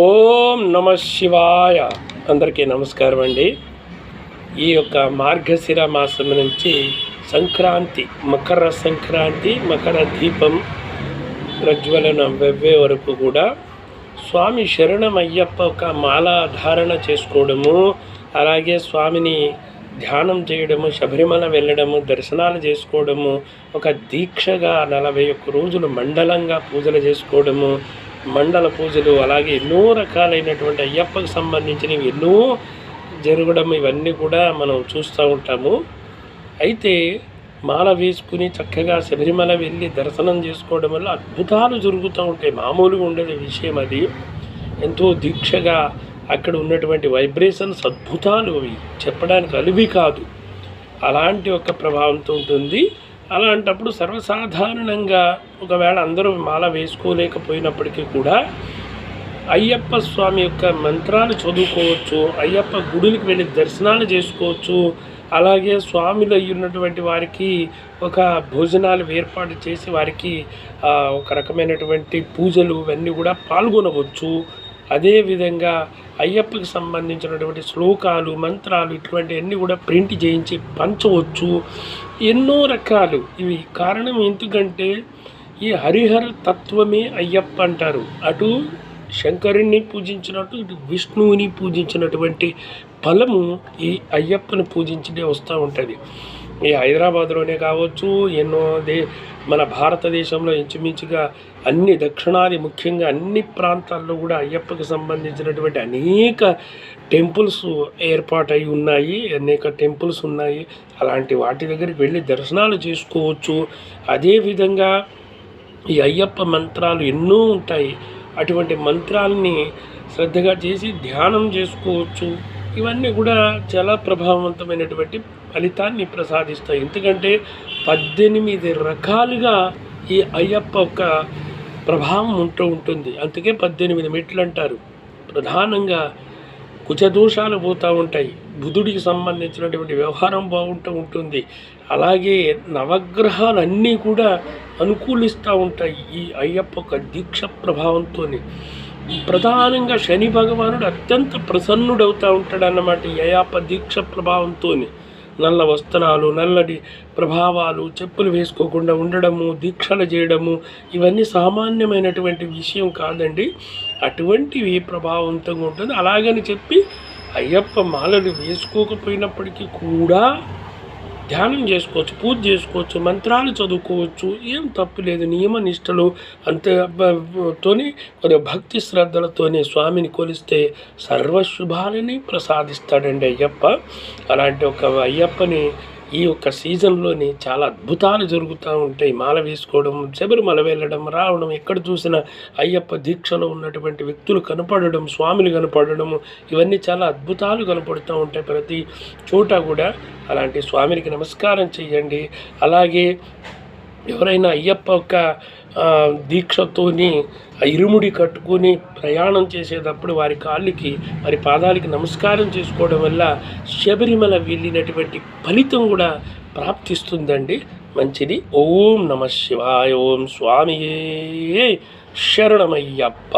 ఓం నమ శివాయ. అందరికీ నమస్కారం అండి. ఈ యొక్క మార్గశిర మాసం నుంచి సంక్రాంతి మకర సంక్రాంతి మకర దీపం ప్రజ్వలన వెవ్వే వరకు కూడా స్వామి శరణం అయ్యప్ప ఒక మాల ధారణ చేసుకోవడము అలాగే స్వామిని ధ్యానం చేయడము శబరిమల వెళ్ళడము దర్శనాలు చేసుకోవడము ఒక దీక్షగా నలభై ఒక్క రోజులు మండలంగా పూజలు చేసుకోవడము మండల పూజలు అలాగే ఎన్నో రకాలైనటువంటి అయ్యప్పకు సంబంధించినవి ఎన్నో జరగడం ఇవన్నీ కూడా మనం చూస్తూ ఉంటాము. అయితే మాల వేసుకుని చక్కగా శబరిమల వెళ్ళి దర్శనం చేసుకోవడం వల్ల అద్భుతాలు జరుగుతూ ఉంటాయి. మామూలుగా ఉండే విషయం అది. ఎంతో దీక్షగా అక్కడ ఉన్నటువంటి వైబ్రేషన్స్ అద్భుతాలు అవి చెప్పడానికి అలివి కాదు. అలాంటి ఒక ప్రభావంతో ఉంటుంది. అలాంటప్పుడు సర్వసాధారణంగా ఒకవేళ అందరూ మాల వేసుకోలేకపోయినప్పటికీ కూడా అయ్యప్ప స్వామి యొక్క మంత్రాలు చదువుకోవచ్చు అయ్యప్ప గుడులకు వెళ్ళి దర్శనాలు చేసుకోవచ్చు అలాగే స్వామిలో ఉన్నటువంటి వారికి ఒక భోజనాలు ఏర్పాటు చేసి వారికి ఒక రకమైనటువంటి పూజలు ఇవన్నీ కూడా పాల్గొనవచ్చు. అదేవిధంగా అయ్యప్పకి సంబంధించినటువంటి శ్లోకాలు మంత్రాలు ఇటువంటివన్నీ కూడా ప్రింట్ చేయించి పంచవచ్చు. ఎన్నో రకాలు. ఇవి కారణం ఎందుకంటే ఈ హరిహర తత్వమే అయ్యప్ప అంటారు. అటు శంకరుణ్ణి పూజించినట్టు ఇటు విష్ణువుని పూజించినటువంటి ఫలము ఈ అయ్యప్పని పూజించడే వస్తూ ఉంటుంది. ఈ హైదరాబాద్లోనే కావచ్చు ఎన్నో దే మన భారతదేశంలో ఇంచుమించుగా అన్ని దక్షిణాది ముఖ్యంగా అన్ని ప్రాంతాల్లో కూడా అయ్యప్పకి సంబంధించినటువంటి అనేక టెంపుల్స్ ఏర్పాటై ఉన్నాయి అనేక టెంపుల్స్ ఉన్నాయి. అలాంటి వాటి దగ్గరికి వెళ్ళి దర్శనాలు చేసుకోవచ్చు. అదేవిధంగా ఈ అయ్యప్ప మంత్రాలు ఎన్నో ఉంటాయి. అటువంటి మంత్రాలని శ్రద్ధగా చేసి ధ్యానం చేసుకోవచ్చు. ఇవన్నీ కూడా చాలా ప్రభావవంతమైనటువంటి ఫలితాన్ని ప్రసాదిస్తాయి. ఎందుకంటే పద్దెనిమిది రకాలుగా ఈ అయ్యప్ప యొక్క ప్రభావం ఉంటూ ఉంటుంది. అందుకే పద్దెనిమిది మెట్లు అంటారు. ప్రధానంగా కుచదోషాలు పోతూ ఉంటాయి. బుధుడికి సంబంధించినటువంటి వ్యవహారం బాగుంటూ ఉంటుంది. అలాగే నవగ్రహాలన్నీ కూడా అనుకూలిస్తూ ఉంటాయి ఈ అయ్యప్ప ఒక దీక్ష ప్రభావంతో ప్రధానంగా శని భగవానుడు అత్యంత ప్రసన్నుడవుతూ ఉంటాడు అన్నమాట ఈ అయ్యప్ప దీక్ష ప్రభావంతో నల్ల వస్త్రాలు నల్లటి ప్రభావాలు చెప్పులు వేసుకోకుండా ఉండడము దీక్షలు చేయడము ఇవన్నీ సామాన్యమైనటువంటి విషయం కాదండి. అటువంటివి ప్రభావవంతంగా ఉంటుంది. అలాగని చెప్పి అయ్యప్ప మాలలు వేసుకోకపోయినప్పటికీ కూడా ధ్యానం చేసుకోవచ్చు పూజ చేసుకోవచ్చు మంత్రాలు చదువుకోవచ్చు ఏం తప్పు లేదు నియమ నిష్టలు అంతే తోని కొన్ని భక్తి శ్రద్ధలతోనే స్వామిని కొలిస్తే సర్వశుభాలని ప్రసాదిస్తాడండి అయ్యప్ప. అలాంటి ఒక అయ్యప్పని ఈ యొక్క సీజన్లోని చాలా అద్భుతాలు జరుగుతూ ఉంటాయి. మాల వేసుకోవడం శబరిమల వెళ్ళడం రావడం ఎక్కడ చూసినా అయ్యప్ప దీక్షలో ఉన్నటువంటి వ్యక్తులు కనపడడం స్వామిలు కనపడడం ఇవన్నీ చాలా అద్భుతాలు కనపడుతూ ఉంటాయి ప్రతి చోట కూడా. అలాంటి స్వామికి నమస్కారం చేయండి అలాగే ఎవరైనా అయ్యప్ప యొక్క దీక్షతోని ఇరుముడి కట్టుకొని ప్రయాణం చేసేటప్పుడు వారి కాళ్ళకి వారి పాదాలకి నమస్కారం చేసుకోవడం వల్ల శబరిమల వెళ్ళినటువంటి ఫలితం కూడా ప్రాప్తిస్తుందండి. మంచిది. ఓం నమ శివాయ. ఓం స్వామి శరణమయ్యప్ప.